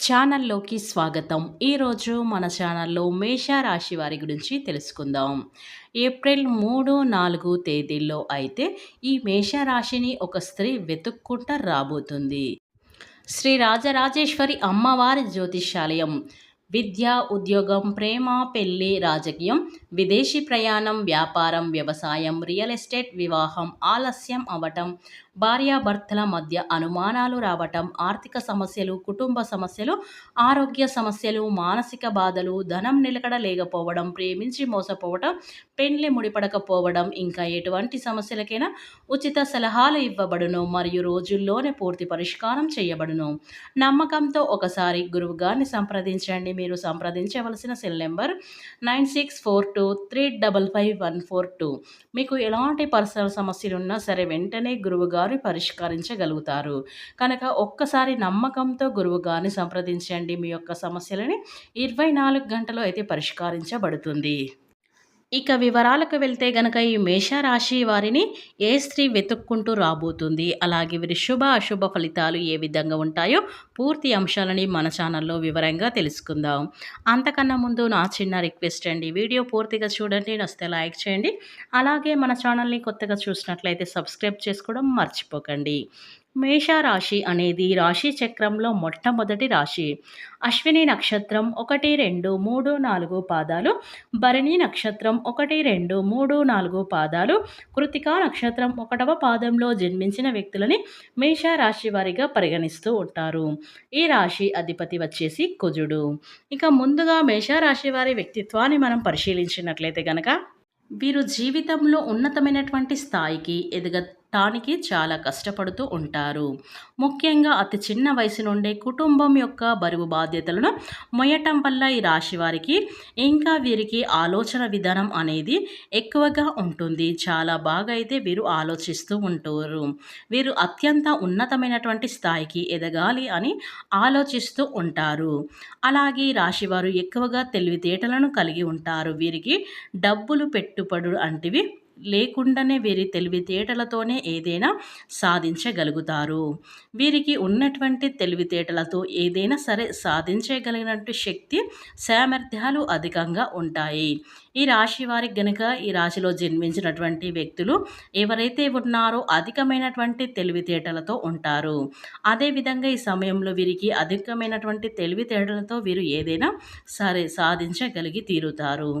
ఛానల్లోకి స్వాగతం. ఈరోజు మన ఛానల్లో మేషరాశి వారి గురించి తెలుసుకుందాం. ఏప్రిల్ మూడు నాలుగు తేదీల్లో అయితే ఈ మేషరాశిని ఒక స్త్రీ వెతుక్కుంటా రాబోతుంది. శ్రీ రాజరాజేశ్వరి అమ్మవారి జ్యోతిషాలయం. విద్య ఉద్యోగం ప్రేమ పెళ్ళి రాజకీయం విదేశీ ప్రయాణం వ్యాపారం వ్యవసాయం రియల్ ఎస్టేట్ వివాహం ఆలస్యం అవటం భార్యాభర్తల మధ్య అనుమానాలు రావటం ఆర్థిక సమస్యలు కుటుంబ సమస్యలు ఆరోగ్య సమస్యలు మానసిక బాధలు ధనం నిలకడ లేకపోవడం ప్రేమించి మోసపోవడం పెండ్లి ముడిపడకపోవడం ఇంకా ఎటువంటి సమస్యలకైనా ఉచిత సలహాలు ఇవ్వబడును మరియు రోజుల్లోనే పూర్తి పరిష్కారం చేయబడును. నమ్మకంతో ఒకసారి గురువు గారిని సంప్రదించండి. మీరు సంప్రదించవలసిన cell number nine six four two three double five one four two. మీకు ఎలాంటి పర్సనల్ సమస్యలు ఉన్నా సరే వెంటనే గురువుగారు పరిష్కరించగలుగుతారు. కనుక ఒక్కసారి నమ్మకంతో గురువుగారిని సంప్రదించండి. మీ యొక్క సమస్యలని ఇరవై నాలుగు గంటలు అయితే పరిష్కరించబడుతుంది. ఇక వివరాలకు వెళ్తే గనక ఈ మేషరాశి వారిని ఏ స్త్రీ వెతుక్కుంటూ రాబోతుంది? అలాగే వీరి శుభ అశుభ ఫలితాలు ఏ విధంగా ఉంటాయో పూర్తి అంశాలని మన ఛానల్లో వివరంగా తెలుసుకుందాం. అంతకన్నా ముందు నా చిన్న రిక్వెస్ట్ అండి వీడియో పూర్తిగా చూడండి నస్తే లైక్ చేయండి. అలాగే మన ఛానల్ని కొత్తగా చూసినట్లయితే సబ్స్క్రైబ్ చేసుకోవడం మర్చిపోకండి. మేషరాశి అనేది రాశి చక్రంలో మొట్టమొదటి రాశి. అశ్విని నక్షత్రం ఒకటి రెండు మూడు నాలుగు పాదాలు. భరణి నక్షత్రం ఒకటి రెండు మూడు నాలుగు పాదాలు. కృతికా నక్షత్రం ఒకటవ పాదంలో జన్మించిన వ్యక్తులని మేషరాశి వారిగా పరిగణిస్తూ ఉంటారు. ఈ రాశి అధిపతి వచ్చేసి కుజుడు. ఇక ముందుగా మేషరాశి వారి వ్యక్తిత్వాన్ని మనం పరిశీలించినట్లయితే గనక వీరు జీవితంలో ఉన్నతమైనటువంటి స్థాయికి ఎదగ టానికి చాలా కష్టపడుతూ ఉంటారు. ముఖ్యంగా అతి చిన్న వయసు నుండే కుటుంబం యొక్క బరువు బాధ్యతలను మొయ్యటం వల్ల ఈ రాశి వారికి ఇంకా వీరికి ఆలోచన విధానం అనేది ఎక్కువగా ఉంటుంది. చాలా బాగా అయితే వీరు ఆలోచిస్తూ ఉంటారు. వీరు అత్యంత ఉన్నతమైనటువంటి స్థాయికి ఎదగాలి అని ఆలోచిస్తూ ఉంటారు. అలాగే రాశివారు ఎక్కువగా తెలివితేటలను కలిగి ఉంటారు. వీరికి డబ్బులు పెట్టుబడులు అంటివి లేకుండానే వీరి తెలివితేటలతోనే ఏదైనా సాధించగలుగుతారు. వీరికి ఉన్నటువంటి తెలివితేటలతో ఏదైనా సరే సాధించగలిగినట్టు శక్తి సామర్థ్యాలు అధికంగా ఉంటాయి. ఈ రాశి వారికి గనుక ఈ రాశిలో జన్మించినటువంటి వ్యక్తులు ఎవరైతే ఉన్నారో అధికమైనటువంటి తెలివితేటలతో ఉంటారు. అదేవిధంగా ఈ సమయంలో వీరికి అధికమైనటువంటి తెలివితేటలతో వీరు ఏదైనా సరే సాధించగలిగి తీరుతారు.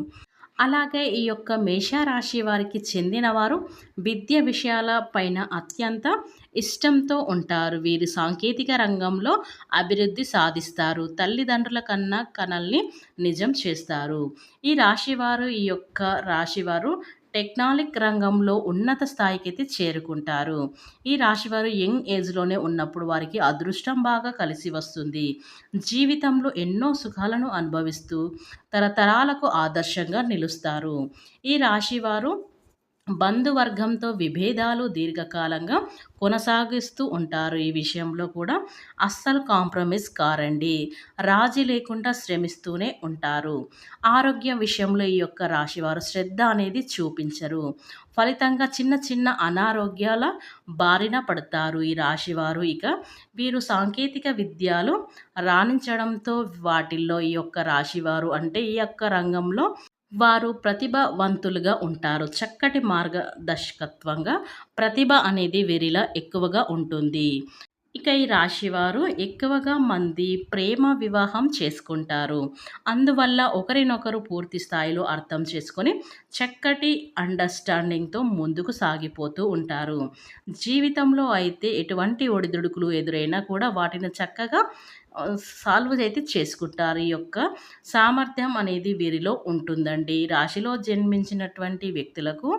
అలాగే ఈ యొక్క మేషరాశి వారికి చెందినవారు విద్య విషయాల పైన అత్యంత ఇష్టంతో ఉంటారు. వీరు సాంకేతిక రంగంలో అభివృద్ధి సాధిస్తారు. తల్లిదండ్రుల కన్నా కనల్ని నిజం చేస్తారు. ఈ రాశివారు ఈ యొక్క రాశివారు టెక్నాలిక్ రంగంలో ఉన్నత స్థాయికి అయితే చేరుకుంటారు. ఈ రాశివారు యంగ్ ఏజ్లోనే ఉన్నప్పుడు వారికి అదృష్టం బాగా కలిసి వస్తుంది. జీవితంలో ఎన్నో సుఖాలను అనుభవిస్తూ తరతరాలకు ఆదర్శంగా నిలుస్తారు. ఈ రాశివారు బంధువర్గంతో విభేదాలు దీర్ఘకాలంగా కొనసాగిస్తూ ఉంటారు. ఈ విషయంలో కూడా అస్సలు కాంప్రమైజ్ కారండి. రాజీ లేకుండా శ్రమిస్తూనే ఉంటారు. ఆరోగ్య విషయంలో ఈ యొక్క రాశివారు శ్రద్ధ అనేది చూపించరు. ఫలితంగా చిన్న చిన్న అనారోగ్యాల బారిన పడతారు ఈ రాశివారు. ఇక వీరు సాంకేతిక విద్యలు రాణించడంతో వాటిల్లో ఈ యొక్క రాశివారు అంటే ఈ యొక్క రంగంలో వారు ప్రతిభావంతులుగా ఉంటారు. చక్కటి మార్గదర్శకత్వంగా ప్రతిభ అనేది వెరిలా ఎక్కువగా ఉంటుంది. ఇక ఈ రాశివారు ఎక్కువగా మంది ప్రేమ వివాహం చేసుకుంటారు. అందువల్ల ఒకరినొకరు పూర్తి స్థాయిలో అర్థం చేసుకొని చక్కటి అండర్స్టాండింగ్తో ముందుకు సాగిపోతూ ఉంటారు. జీవితంలో అయితే ఎటువంటి ఒడిదుడుకులు ఎదురైనా కూడా వాటిని చక్కగా సాల్వ్ అయితే చేసుకుంటారు. ఈ యొక్క సామర్థ్యం అనేది వీరిలో ఉంటుందండి. రాశిలో జన్మించినటువంటి వ్యక్తులకు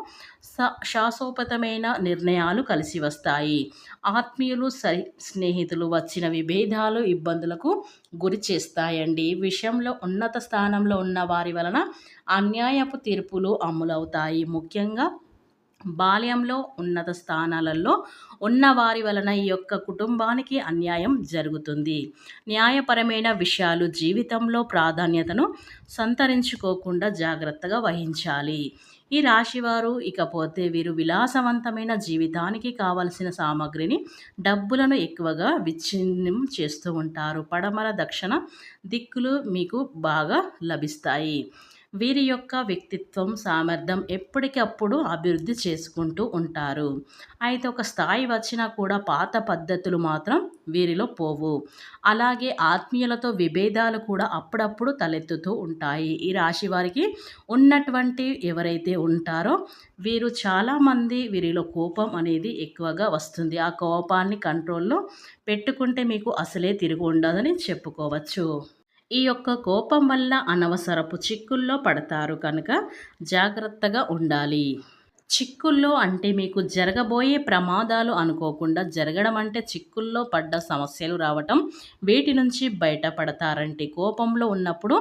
శాశ్వతమైన నిర్ణయాలు కలిసి వస్తాయి. ఆత్మీయులు సరి స్నేహితులు వచ్చిన విభేదాలు ఇబ్బందులకు గురి చేస్తాయండి. ఈ విషయంలో ఉన్నత స్థానంలో ఉన్న వారి వలన అన్యాయపు తీర్పులు అమలవుతాయి. ముఖ్యంగా బాల్యంలో ఉన్నత స్థానాలలో ఉన్న వారి వలన ఈ యొక్క కుటుంబానికి అన్యాయం జరుగుతుంది. న్యాయపరమైన విషయాలు జీవితంలో ప్రాధాన్యతను సంతరించుకోకుండా జాగ్రత్తగా వహించాలి. ఈ రాశివారు ఇకపోతే వీరు విలాసవంతమైన జీవితానికి కావలసిన సామాగ్రిని డబ్బులను ఎక్కువగా విచ్ఛిన్నం చేస్తూ ఉంటారు. పడమర దక్షిణ దిక్కులు మీకు బాగా లభిస్తాయి. వీరి యొక్క వ్యక్తిత్వం సామర్థ్యం ఎప్పటికప్పుడు అభివృద్ధి చేసుకుంటూ ఉంటారు. అయితే ఒక స్థాయి వచ్చినా కూడా పాత పద్ధతులు మాత్రం వీరిలో పోవు. అలాగే ఆత్మీయులతో విభేదాలు కూడా అప్పుడప్పుడు తలెత్తుతూ ఉంటాయి. ఈ రాశి వారికి ఉన్నటువంటి ఎవరైతే ఉంటారో వీరు చాలామంది వీరిలో కోపం అనేది ఎక్కువగా వస్తుంది. ఆ కోపాన్ని కంట్రోల్లో పెట్టుకుంటే మీకు అసలే తిరిగి ఉండదని చెప్పుకోవచ్చు. ఈ యొక్క కోపం వల్ల అనవసరపు చిక్కుల్లో పడతారు కనుక జాగ్రత్తగా ఉండాలి. చిక్కుల్లో అంటే మీకు జరగబోయే ప్రమాదాలు అనుకోకుండా జరగడం అంటే చిక్కుల్లో పడ్డ సమస్యలు రావటం వీటి నుంచి బయటపడతారంటే కోపంలో ఉన్నప్పుడు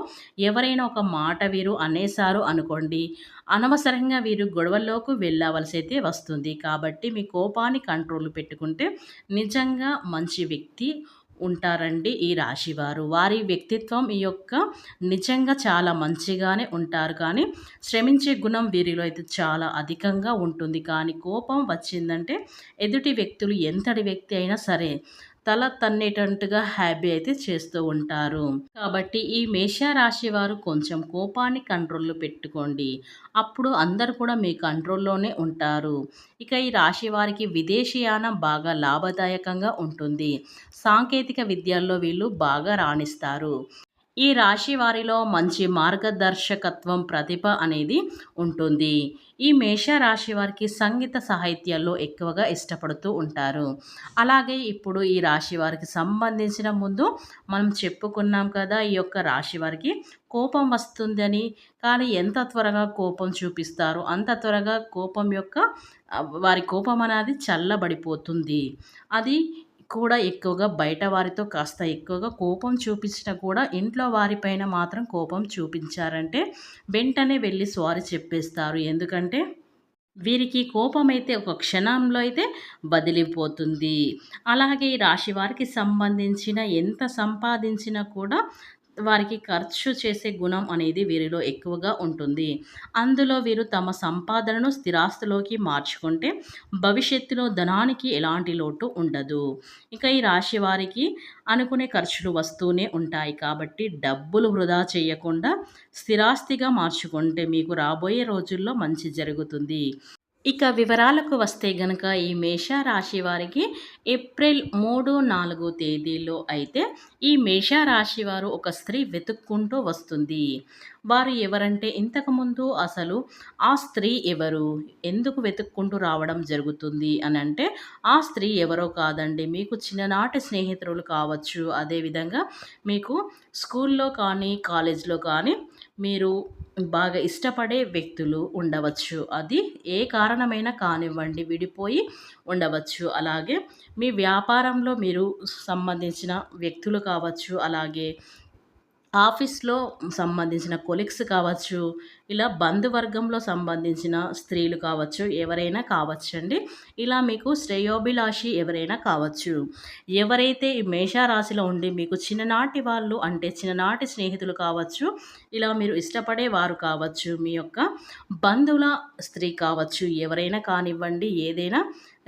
ఎవరైనా ఒక మాట వీరు అనేసారు అనుకోండి. అనవసరంగా వీరు గొడవల్లోకి వెళ్ళవలసి అయితే వస్తుంది. కాబట్టి మీ కోపాన్ని కంట్రోల్ పెట్టుకుంటే నిజంగా మంచి వ్యక్తి ఉంటారండి ఈ రాశివారు. వారి వ్యక్తిత్వం ఈ యొక్క నిజంగా చాలా మంచిగానే ఉంటారు. కానీ శ్రమించే గుణం వీరిలో అయితే చాలా అధికంగా ఉంటుంది. కానీ కోపం వచ్చిందంటే ఎదుటి వ్యక్తులు ఎంతటి వ్యక్తి అయినా సరే తల తన్నేటట్టుగా హ్యాపీ అయితే చేస్తూ ఉంటారు. కాబట్టి ఈ మేషరాశి వారు కొంచెం కోపాన్ని కంట్రోల్లో పెట్టుకోండి. అప్పుడు అందరు కూడా మీ కంట్రోల్లోనే ఉంటారు. ఇక ఈ రాశి వారికి విదేశీయానం బాగా లాభదాయకంగా ఉంటుంది. సాంకేతిక విద్యల్లో వీళ్ళు బాగా రాణిస్తారు. ఈ రాశి వారిలో మంచి మార్గదర్శకత్వం ప్రతిభ అనేది ఉంటుంది. ఈ మేష రాశి వారికి సంగీత సాహిత్యాల్లో ఎక్కువగా ఇష్టపడుతూ ఉంటారు. అలాగే ఇప్పుడు ఈ రాశి వారికి సంబంధించిన ముందు మనం చెప్పుకున్నాం కదా ఈ యొక్క రాశి వారికి కోపం వస్తుందని. కానీ ఎంత త్వరగా కోపం చూపిస్తారో? అంత త్వరగా కోపం యొక్క వారి కోపం అనేది చల్లబడిపోతుంది. అది కూడా ఎక్కువగా బయట వారితో కాస్త ఎక్కువగా కోపం చూపించినా కూడా ఇంట్లో వారిపైన మాత్రం కోపం చూపించారంటే వెంటనే వెళ్ళి సారీ చెప్పేస్తారు. ఎందుకంటే వీరికి కోపం అయితే ఒక క్షణంలో అయితే బదిలిపోతుంది. అలాగే ఈ రాశి వారికి సంబంధించిన ఎంత సంపాదించినా కూడా వారికి ఖర్చు చేసే గుణం అనేది వీరిలో ఎక్కువగా ఉంటుంది. అందులో వీరు తమ సంపాదనను స్థిరాస్తులోకి మార్చుకుంటే భవిష్యత్తులో ధనానికి ఎలాంటి లోటు ఉండదు. ఇక ఈ రాశి వారికి అనుకునే ఖర్చులు వస్తూనే ఉంటాయి. కాబట్టి డబ్బులు వృధా చేయకుండా స్థిరాస్తిగా మార్చుకుంటే మీకు రాబోయే రోజుల్లో మంచి జరుగుతుంది. ఇక వివరాలకు వస్తే గనక ఈ మేషరాశి వారికి ఏప్రిల్ మూడు నాలుగు తేదీలో అయితే ఈ మేషరాశి వారు ఒక స్త్రీ వెతుక్కుంటూ వస్తుంది. వారు ఎవరంటే ఇంతకుముందు అసలు ఆ స్త్రీ ఎవరు? ఎందుకు వెతుక్కుంటూ రావడం జరుగుతుంది అని అంటే ఆ స్త్రీ ఎవరో కాదండి. మీకు చిన్ననాటి స్నేహితులు కావచ్చు. అదేవిధంగా మీకు స్కూల్లో కానీ కాలేజ్లో కానీ మీరు బాగా ఇష్టపడే వ్యక్తులు ఉండవచ్చు. అది ఏ కారణమైనా కానివ్వండి విడిపోయి ఉండవచ్చు. అలాగే మీ వ్యాపారంలో మీరు సంబంధించిన వ్యక్తులు కావచ్చు అలాగే ఆఫీస్లో సంబంధించిన కొలిక్స్ కావచ్చు ఇలా బంధువర్గంలో సంబంధించిన స్త్రీలు కావచ్చు ఎవరైనా కావచ్చండి. ఇలా మీకు శ్రేయోభిలాషి ఎవరైనా కావచ్చు. ఎవరైతే ఈ మేషారాశిలో ఉండి మీకు చిన్ననాటి వాళ్ళు అంటే చిన్ననాటి స్నేహితులు కావచ్చు ఇలా మీరు ఇష్టపడే వారు కావచ్చు మీ యొక్క బంధువుల స్త్రీ కావచ్చు ఎవరైనా కానివ్వండి ఏదైనా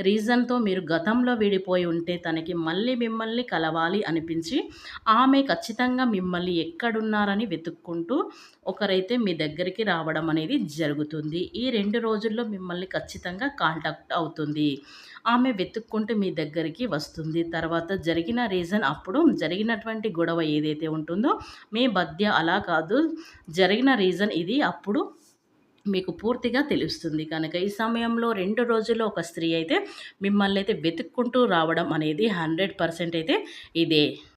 రీజన్తో మీరు గతంలో విడిపోయి ఉంటే తనకి మళ్ళీ మిమ్మల్ని కలవాలి అనిపించి ఆమె ఖచ్చితంగా మిమ్మల్ని ఎక్కడున్నారని వెతుక్కుంటూ ఒకరైతే మీ దగ్గరికి రావడం అనేది జరుగుతుంది. ఈ రెండు రోజుల్లో మిమ్మల్ని ఖచ్చితంగా కాంటాక్ట్ అవుతుంది. ఆమె వెతుక్కుంటూ మీ దగ్గరికి వస్తుంది. తర్వాత జరిగిన రీజన్ అప్పుడు జరిగినటువంటి గొడవ ఏదైతే ఉంటుందో మీ మధ్య అలా కాదు. జరిగిన రీజన్ ఇది అప్పుడు మీకు పూర్తిగా తెలుస్తుంది. కనుక ఈ సమయంలో రెండు రోజుల్లో ఒక స్త్రీ అయితే మిమ్మల్ని అయితే వెతుక్కుంటూ రావడం అనేది హండ్రెడ్ పర్సెంట్ అయితే ఇదే.